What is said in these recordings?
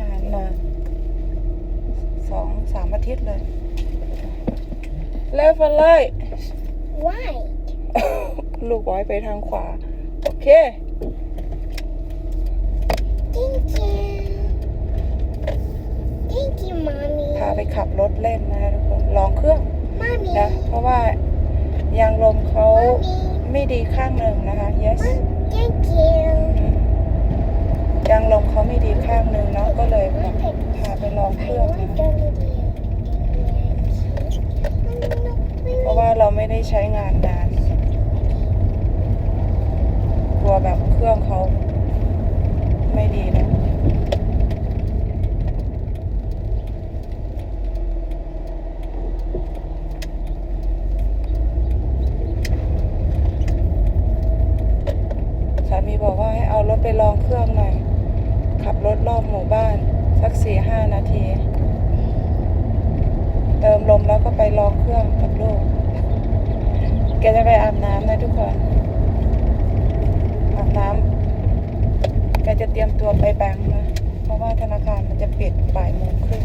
งานนานสองสามอาทิตย์เลยแล้วฟันไล่ White. ลูกไว้ไปทางขวา โอเค Thank you. Thank you, mommy. พาไปขับรถเล่นนะคะทุกคนลองเครื่อง Mommy. นะ เพราะว่ายางลมเขา Mommy. ไม่ดีข้างหนึ่งนะคะ yes Mom, Thank you. ยางลมเขาไม่ดีข้างนึงเนาะก็เลยแบบพาไปลองเครื่อง want นะเพราะว่าเราไม่ได้ใช้งานนานกลัวแบบเครื่องเขาไม่ดีนะสามีบอกว่าให้เอารถไปลองเครื่องหน่อย ขับรถรอบหมู่บ้าน สักสี่ห้านาที เติมลมแล้วก็ไปลองเครื่องกับลูก แกจะไปอาบน้ำนะทุกคน อาบน้ำแกจะเตรียมตัวไปแบงค์นะ เพราะว่าธนาคารมันจะปิดบ่ายโมงครึ่ง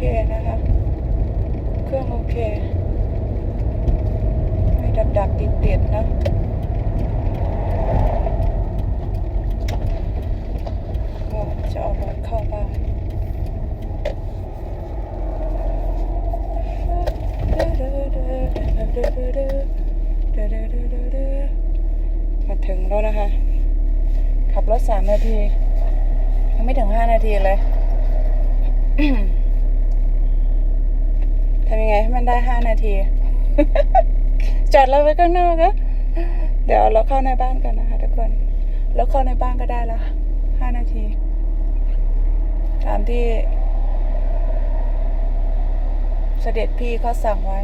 เครื่องโอเคนะคะเครื่องโอเค ไม่ดับดับติดติดนะก็จะเอารถเข้าบ้านมาถึงแล้วนะคะ ขับรถสามนาที ยังไม่ถึงห้านาทีเลย ทำยังไงให้มันได้ห้านาที จอดเราไว้ข้างนอกนะเดี๋ยวเราเข้าในบ้านกันนะคะทุกคนแล้วเข้าในบ้านก็ได้ละห้านาที ตามที่เสด็จพี่เขาสั่งไว้